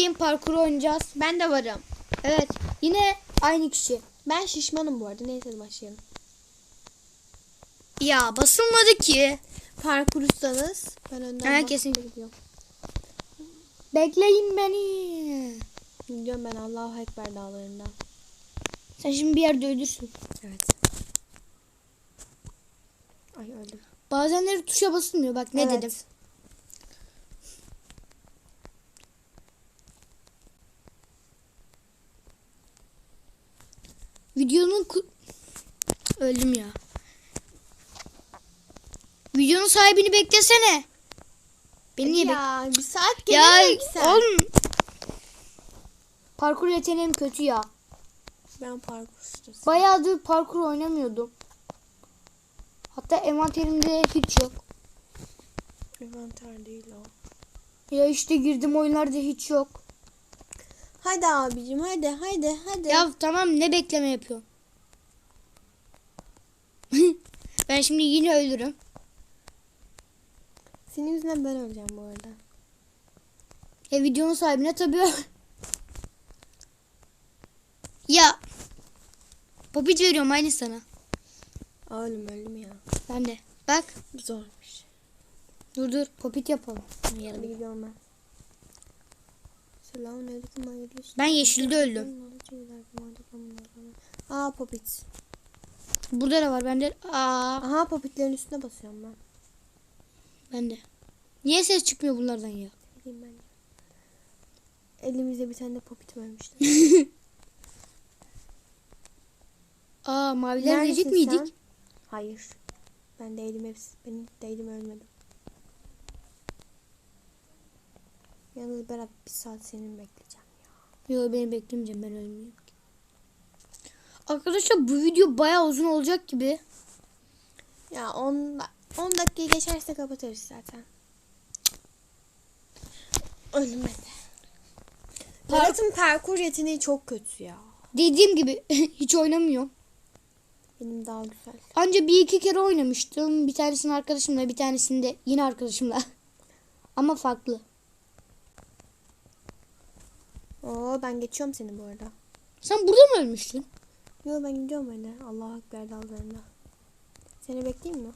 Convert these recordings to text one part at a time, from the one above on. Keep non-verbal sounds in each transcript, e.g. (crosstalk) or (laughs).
Team parkur oynayacağız. Ben de varım. Evet. Yine aynı kişi. Ben şişmanım bu arada. Neyse başlayalım. Ya basılmadı ki. Parkur ustanız. Ben önden bak- kesin. gidiyorum. Bekleyin beni. Gidiyorum ben Allahu Ekber dağlarında. Sen şimdi bir yerde ölürsün. Evet. Ay öldüm. Bazenleri tuşa basılmıyor. Bak ne Evet. dedim. Videonun öldüm ya. Videonun sahibini beklesene. Beni niye bek- ya bir saat gelemiyor ki sen. oğlum. Parkur yeteneğim kötü ya. Ben parkur ustası. Bayağıdır parkur oynamıyordum. Hatta envanterimde hiç yok. Envanter değil o. Ya işte girdim oyunlarda hiç yok. Hadi abicim hadi hadi hadi. Ya tamam ne bekleme yapıyor? (laughs) ben şimdi yine ölürüm. Senin yüzünden ben öleceğim bu arada. E videonun sahibine tabii. (laughs) ya. Popit veriyorum aynı sana. Aa, öldüm ya. Ben de. Bak. Zormuş. Dur dur. Popit yapalım. Hadi gidiyorum ben. Selamünaleyküm hayırlı. Ben yeşilde öldüm. Aa popit. Burada da var. Bende. Aa. Aha popitlerin üstüne basıyorum ben. Bende. Niye ses çıkmıyor bunlardan ya? Bileyim ben. Elimizde bir tane de popit vermişler. (laughs) Aa maviler dedik miydik? Hayır. Ben değilim hepsi. Ben değilim ölmedim. Yalnız Berat bir saat senin bekleyeceğim ya. Yok beni beklemeyeceğim ben ölmeyeyim. ki. Arkadaşlar bu video bayağı uzun olacak gibi. Ya 10 10 dakikayı geçerse kapatırız zaten. Ben de. Berat'ın parkur yeteneği çok kötü ya. Dediğim gibi (laughs) hiç oynamıyorum. Benim daha güzel. Anca bir iki kere oynamıştım. Bir tanesini arkadaşımla bir tanesini de yine arkadaşımla. (laughs) Ama farklı. Oo ben geçiyorum seni bu arada. Sen burada mı ölmüştün? Yo ben gidiyorum öyle. Allahu Ekber dallarında. Seni bekleyeyim mi?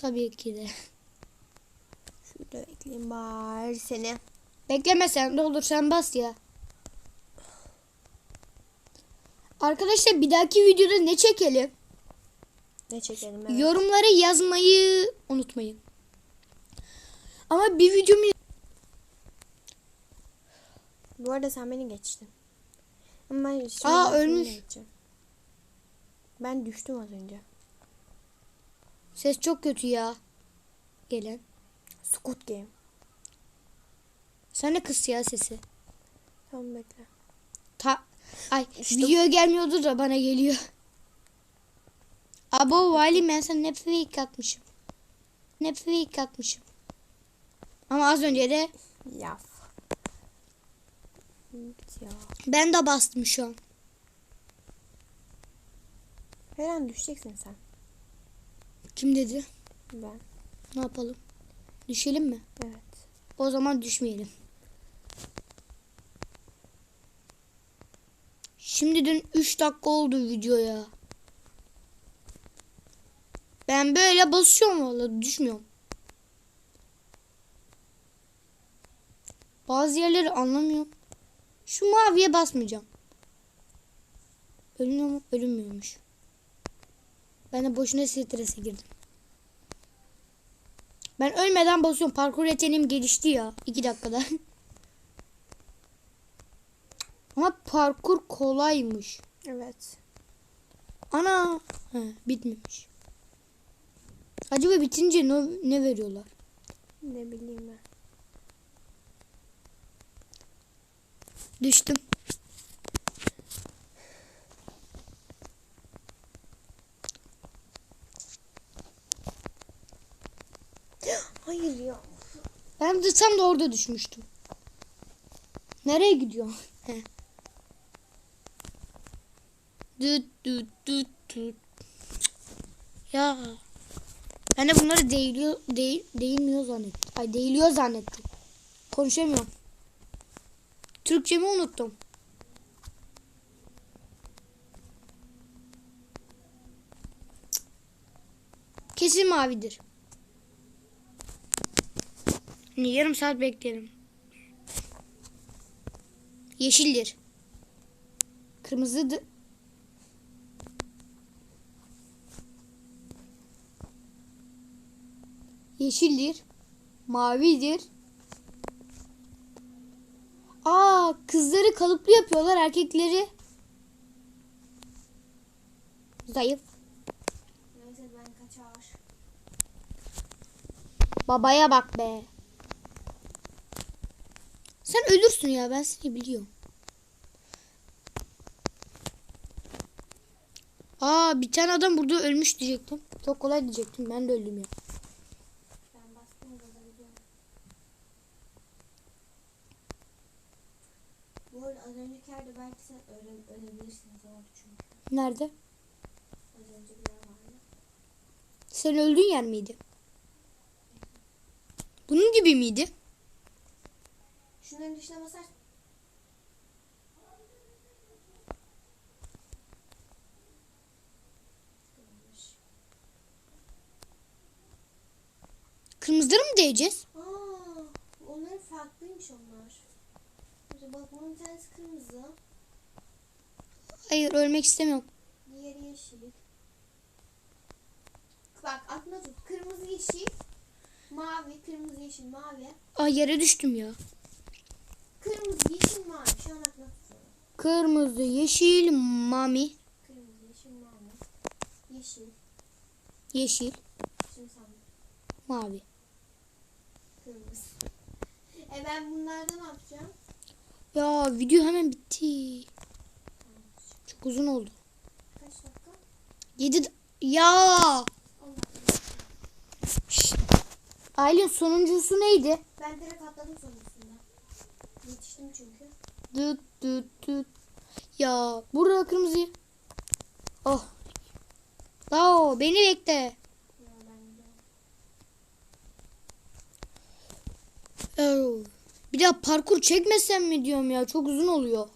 Tabii ki de. Şurada bekleyeyim bari seni. Bekleme sen de olur sen bas ya. Arkadaşlar bir dahaki videoda ne çekelim? Ne çekelim evet. Yorumlara yazmayı unutmayın. Ama bir videomu Bu arada sen beni geçtin. Ama ben şimdi Aa, ölmüş. geçeceğim. Ben düştüm az önce. ses çok kötü ya. Gelen. Squid Game. Sen de kıs ya sesi. Tamam bekle. Ta Ay İşte- video gelmiyordu da bana geliyor. Abo Vali ben sana ne fake atmışım. Ne fake atmışım. Ama az önce de Yaf. Git ya. ben de bastım şu an. Her an düşeceksin sen. Kim dedi? Ben. Ne yapalım? Düşelim mi? Evet. O zaman düşmeyelim. Şimdi dün 3 dakika oldu videoya. Ben böyle basıyorum valla düşmüyorum. Bazı yerleri anlamıyorum. Şu maviye basmayacağım. Ölünüyor mu? Ölünmüyormuş. Ben de boşuna strese girdim. Ben ölmeden basıyorum. Parkur yeteneğim gelişti ya. 2 dakikada. (laughs) Ama parkur kolaymış. Evet. Ana. He, bitmemiş. Acaba bitince ne, ne veriyorlar? Ne bileyim ben. Düştüm. (gasps) Hayır ya. Ben de tam da orada düşmüştüm. Nereye gidiyor? (laughs) Düt düt düt düt. Ya. Ben de bunları değiliyor, değil, değilmiyor zannettim. Ay değiliyor zannettim. Konuşamıyorum. Türkçemi unuttum. Kesin mavidir. Yarım saat bekleyelim. Yeşildir. Kırmızıdır. Yeşildir. Mavidir. Aa, kızları kalıplı yapıyorlar, erkekleri zayıf. Neyse ben kaçar. Babaya bak be. Sen ölürsün ya ben seni biliyorum. Aa bir tane adam burada ölmüş diyecektim. Çok kolay diyecektim. Ben de öldüm ya. Ben bastım gaza gidiyorum. Bu arada az önceki yerde belki sen öle, ölebilirsin. Zordu çünkü. Nerede? Az önce bir yer vardı. Sen öldüğün yer miydi? Bunun gibi miydi? Şunların dışına basar. Kırmızıları mı değeceğiz? Aa, onların farklıymış onlar. Bak bunun tanesi kırmızı, Hayır ölmek istemiyorum. diğeri yeşil. Bak aklına tut. Kırmızı, yeşil, mavi, kırmızı, yeşil, mavi. Aa yere düştüm ya. Kırmızı, yeşil, mavi. Şu an aklına tutuyorum. Kırmızı, yeşil, mami, Kırmızı, yeşil, mavi. Yeşil. yeşil, mavi. kırmızı. (laughs) E ben bunlardan ne yapacağım? Ya video hemen bitti. Çok uzun oldu. Kaç dakika? 7 ya. 10 dakika. Şşt. Aylin sonuncusu neydi? Ben direkt atladım sonuncusunda. Yetiştim çünkü. Düt düt düt. Ya burada kırmızı. Oh. Lao beni bekle. Ya ben gidiyorum. Oh. Bir daha parkur çekmesem mi diyorum ya çok uzun oluyor.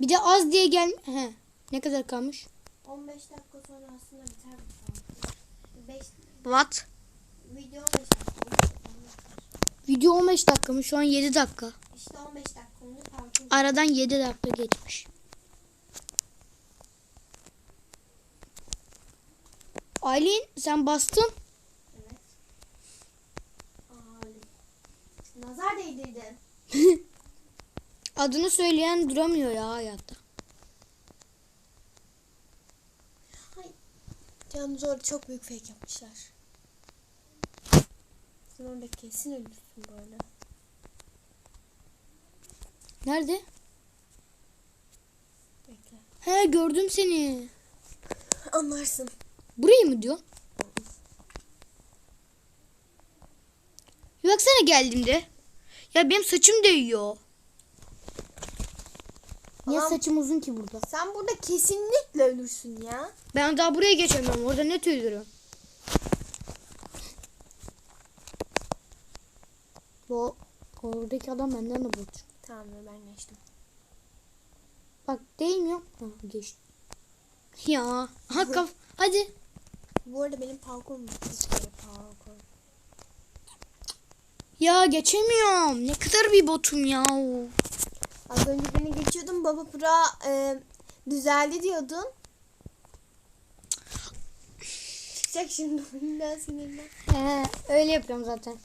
Bir de az diye gel. He. Ne kadar kalmış? 15 dakika sonra aslında biter bu parkur. 5 What? video 15 dakika. Video 15 dakika mı? Şu an 7 dakika. İşte 15 dakika. Aradan 7 dakika geçmiş. Aylin sen bastın. Evet. Öyle. Nazar değdirdin. (laughs) Adını söyleyen duramıyor ya hayatta. Yalnız orada çok büyük fake yapmışlar. Sen orada kesin ölürsün böyle. Nerede? Bekle. He gördüm seni. Anlarsın. Burayı mı diyor? Baksana geldiğimde. Ya benim saçım değiyor. Niye saçım uzun ki burada? Sen burada kesinlikle ölürsün ya. Ben daha buraya geçemiyorum. Orada ne tüydürüyorum. Bu oradaki adam benden de bot. Tamam ben geçtim. Bak değmiyor. Ha geçti. Ya. Ha kaf. (laughs) Hadi. Bu arada benim parkurum bir kere parkur. Ya geçemiyorum. Ne kadar bir botum ya. Az önce beni geçiyordun baba pro e, düzeldi diyordun. Çıkacak şimdi oyundan sinirlen. He, öyle yapıyorum zaten.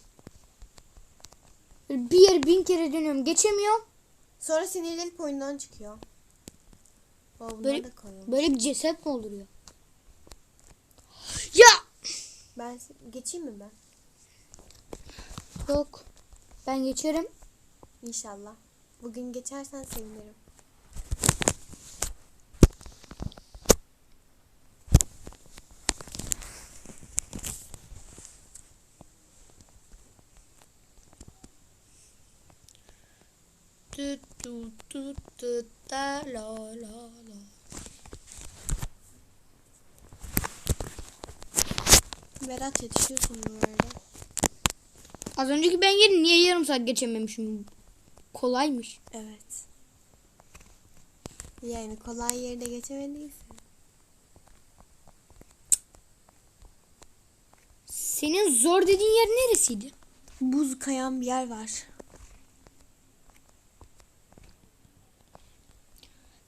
Bir yer bin kere dönüyorum. Geçemiyorum. Sonra sinirlenip oyundan çıkıyor. Baba Böyle-. Böyle bir ceset mi olur ya? Ben geçeyim mi ben? Yok. Ben geçerim. İnşallah. Bugün geçersen sevinirim. Tut tut tut ta la la la. Berat yetişiyorsun bu arada. Az önceki ben yedim. Niye yarım saat geçememişim? Kolaymış. Evet. Yani kolay yerde geçemediyse. Senin zor dediğin yer neresiydi? Buz kayan bir yer var.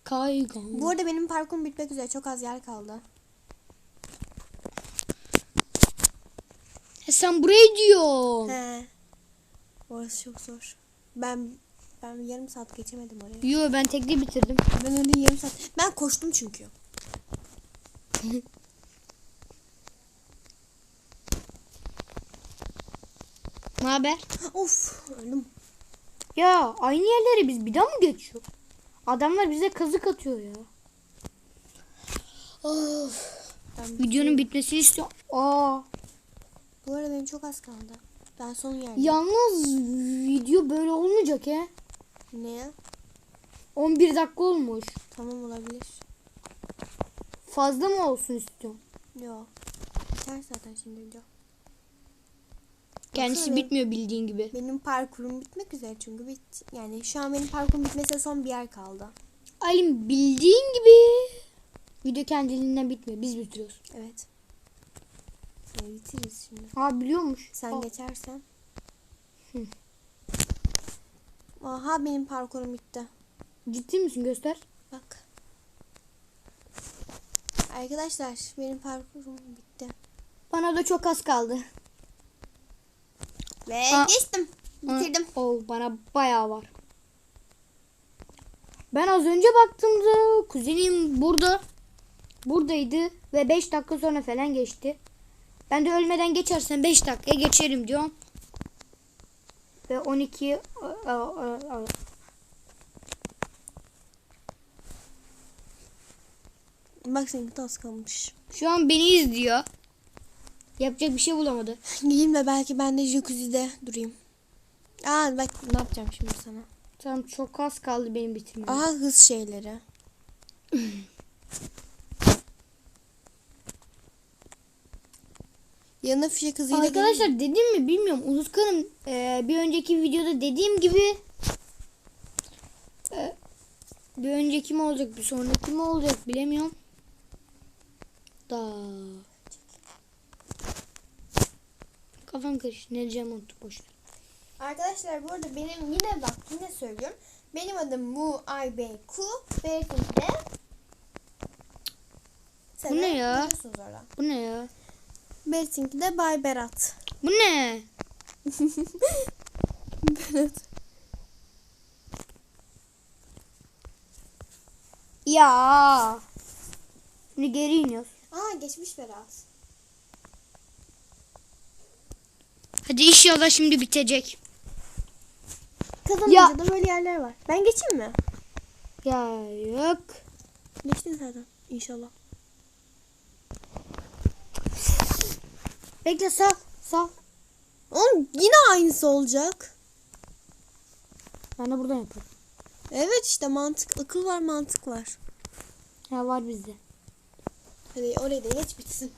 Kaygan. Bu arada benim parkurum bitmek üzere. Çok az yer kaldı. Sen buraya diyorsun. He. Orası çok zor. Ben ben yarım saat geçemedim oraya. Yo ben tekli bitirdim. Ben öyle yarım saat. Ben koştum çünkü. (laughs) Ne haber? Of öldüm. Ya aynı yerlere biz bir daha mı geçiyor? Adamlar bize kazık atıyor ya. Of. Ben, Videonun bitmesini istiyor. Aa. Bu arada benim çok az kaldı. Ben son yerde. Yalnız video böyle olmayacak he. Ne ya? 11 dakika olmuş. Tamam olabilir. Fazla mı olsun istiyorum? Yok. Biter zaten şimdi video. Kendisi Baksana. bitmiyor bildiğin gibi. Benim parkurum bitmek üzere çünkü bit. Yani şu an benim parkurum bitmesine son bir yer kaldı. Alim bildiğin gibi. Video kendiliğinden bitmiyor. Biz bitiriyoruz. Evet. Bitiririz şimdi. Ha biliyormuş. Sen Aa, geçersen. Hı. Aha benim parkurum bitti. Ciddi misin göster. Bak. Arkadaşlar benim parkurum bitti. Bana da çok az kaldı. Ve Ha. geçtim. Bitirdim. O bana bayağı var. Ben az önce baktığımda kuzenim burada buradaydı ve 5 dakika sonra falan geçti. Ben de ölmeden geçersen 5 dakikaya geçerim diyorum. Ve 12 a- a- a- Bak seninki az kalmış. şu an beni izliyor. Yapacak bir şey bulamadı. (laughs) Gideyim de belki ben de jacuzzi'de durayım. Aa bak ne yapacağım şimdi sana. Tamam çok az kaldı benim bitirmem. Aha hız şeyleri. (laughs) Yanına fişek hızıyla Arkadaşlar dedim mi bilmiyorum. Unutkanım. Ee, bir önceki videoda dediğim gibi ee, bir önceki mi olacak bir sonraki mi olacak bilemiyorum. Da. Kafam karıştı. Ne diyeceğim unuttum boş ver. Arkadaşlar bu arada benim yine bak yine söylüyorum. Benim adım Mu Ay Bey Ku. De Bu ne ya? Bu ne ya? Bertinki de Bay Berat. Bu ne? (laughs) Berat. Ya. Şimdi geri iniyoruz. Aa geçmiş Berat. Hadi inşallah şimdi bitecek. Kazanınca Ya. da böyle yerler var. Ben geçeyim mi? Ya yok. Geçtin zaten inşallah. Bekle sal. Sal. Oğlum yine aynısı olacak. Ben de buradan yaparım. Evet işte mantık, akıl var mantık var. Ya var bizde. Hadi orayı da geç bitsin.